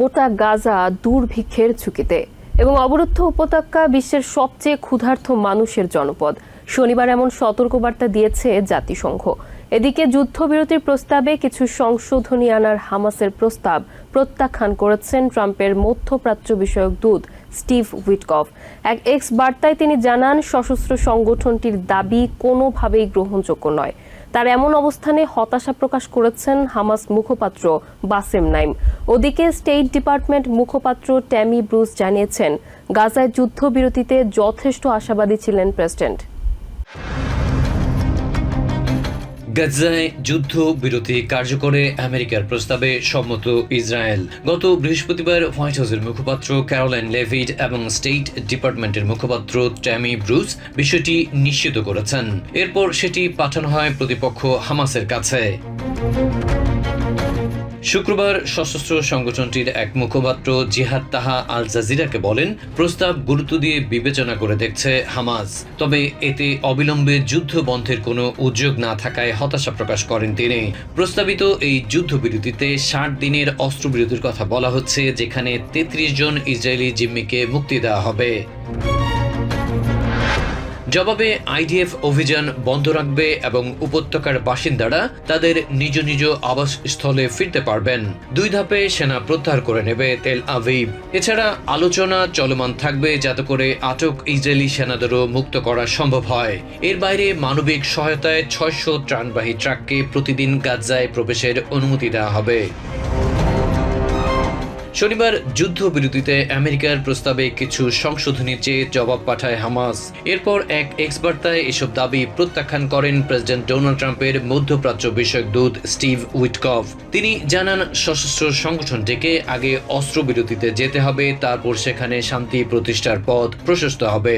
গোটা গাজা দুর্ভিক্ষের ঝুঁকিতে এবং অবরুদ্ধ উপত্যকা বিশ্বের সবচেয়ে ক্ষুধার্ত মানুষের জনপদ। শনিবার এমন সতর্কবার্তা দিয়েছে জাতিসংঘ। এদিকে যুদ্ধবিরতির প্রস্তাবে কিছু সংশোধনী আনার হামাসের প্রস্তাব প্রত্যাখ্যান করেছেন ট্রাম্পের মধ্যপ্রাচ্য বিষয়ক দূত স্টিভ উইটকফ। এক এক্স বার্তায় তিনি জানান, সশস্ত্র সংগঠনটির দাবি কোনোভাবেই গ্রহণযোগ্য নয়। তার এমন অবস্থানে হতাশা প্রকাশ করেছেন হামাস মুখপাত্র বাসেম নাইম। ওদিকে স্টেট ডিপার্টমেন্ট মুখপাত্র ট্যামি ব্রুস জানিয়েছেন, গাজায় যুদ্ধবিরতিতে যথেষ্ট আশাবাদী ছিলেন প্রেসিডেন্ট। গাজায় যুদ্ধ বিরতি কার্যকরে আমেরিকার প্রস্তাবে সম্মত ইসরায়েল। গত বৃহস্পতিবার হোয়াইট হাউসের মুখপাত্র ক্যারোলাইন লেভিড এবং স্টেট ডিপার্টমেন্টের মুখপাত্র ট্যামি ব্রুস বিষয়টি নিশ্চিত করেছেন। এরপর সেটি পাঠানো হয় প্রতিপক্ষ হামাসের কাছে। শুক্রবার সশস্ত্র সংগঠনটির এক মুখপাত্র জিহাদ তাহা আল জাজিরাকে বলেন, প্রস্তাব গুরুত্ব দিয়ে বিবেচনা করে দেখছে হামাজ তবে এতে অবিলম্বে যুদ্ধ বন্ধের কোনো উদ্যোগ না থাকায় হতাশা প্রকাশ করেন তিনি। প্রস্তাবিত এই যুদ্ধবিরতিতে ষাট দিনের অস্ত্রবিরতির কথা বলা হচ্ছে, যেখানে তেত্রিশ জন ইসরায়েলি জিম্মিকে মুক্তি দেওয়া হবে। জবাবে আইডিএফ অভিযান বন্ধ রাখবে এবং উপত্যকার বাসিন্দারা তাদের নিজ নিজ আবাসস্থলে ফিরতে পারবেন। দুই ধাপে সেনা প্রত্যাহার করে নেবে তেল আভিভ এছাড়া আলোচনা চলমান থাকবে যাতে করে আটক ইসরায়েলি সেনাদেরও মুক্ত করা সম্ভব হয়। এর বাইরে মানবিক সহায়তায় ছয়শো ত্রাণবাহী ট্রাককে প্রতিদিন গাজায় প্রবেশের অনুমতি দেওয়া হবে। শনিবার যুদ্ধবিরতিতে আমেরিকার প্রস্তাবে কিছু সংশোধনী চেয়ে জবাব পাঠায় হামাস। এরপর এক এক্সবার্তায় এসব দাবি প্রত্যাখ্যান করেন প্রেসিডেন্ট ডোনাল্ড ট্রাম্পের মধ্যপ্রাচ্য বিষয়ক দূত স্টিভ উইটকফ। তিনি জানান, সশস্ত্র সংগঠনটিকে আগে অস্ত্রবিরতিতে যেতে হবে, তারপর সেখানে শান্তি প্রতিষ্ঠার পথ প্রশস্ত হবে।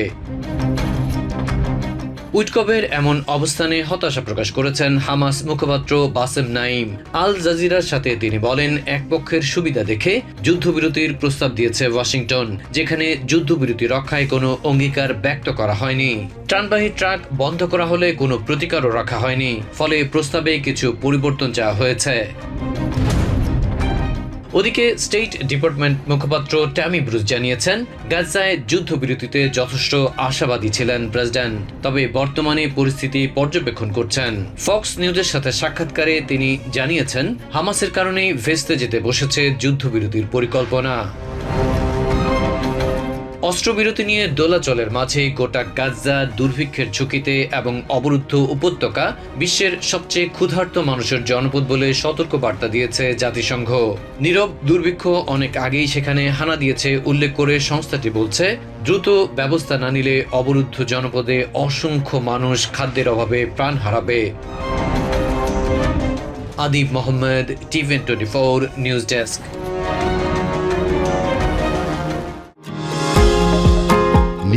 উইটকবের এমন অবস্থানে হতাশা প্রকাশ করেছেন হামাস মুখপাত্র বাসেম নাইম আল জাজিরার সাথে তিনি বলেন, এক পক্ষের সুবিধা দেখে যুদ্ধবিরতির প্রস্তাব দিয়েছে ওয়াশিংটন, যেখানে যুদ্ধবিরতি রক্ষায় কোনো অঙ্গীকার ব্যক্ত করা হয়নি। ত্রাণবাহী ট্রাক বন্ধ করা হলে কোনো প্রতিকারও রাখা হয়নি, ফলে প্রস্তাবে কিছু পরিবর্তন চাওয়া হয়েছে। ওদিকে স্টেট ডিপার্টমেন্ট মুখপাত্র ট্যামি ব্রুজ জানিয়েছেন গাজায় যুদ্ধবিরতিতে যথেষ্ট আশাবাদী ছিলেন প্রেসিডেন্ট, তবে বর্তমানে পরিস্থিতি পর্যবেক্ষণ করছেন। ফক্স নিউজের সাথে সাক্ষাৎকারে তিনি জানিয়েছেন, হামাসের কারণে ভেস্তে যেতে বসেছে যুদ্ধবিরতির পরিকল্পনা। অস্ত্রবিরতি নিয়ে দোলাচলের মাঝে গোটা গাজা দুর্ভিক্ষের ঝুঁকিতে এবং অবরুদ্ধ উপত্যকা বিশ্বের সবচেয়ে ক্ষুধার্ত মানুষের জনপদ বলে সতর্ক বার্তা দিয়েছে জাতিসংঘ। নীরব দুর্ভিক্ষ অনেক আগেই সেখানে হানা দিয়েছে, উল্লেখ করে সংস্থাটি বলছে, দ্রুত ব্যবস্থা না নিলে অবরুদ্ধ জনপদে অসংখ্য মানুষ খাদ্যের অভাবে প্রাণ হারাবে। Adib Mohammad TVN twenty four, news desk.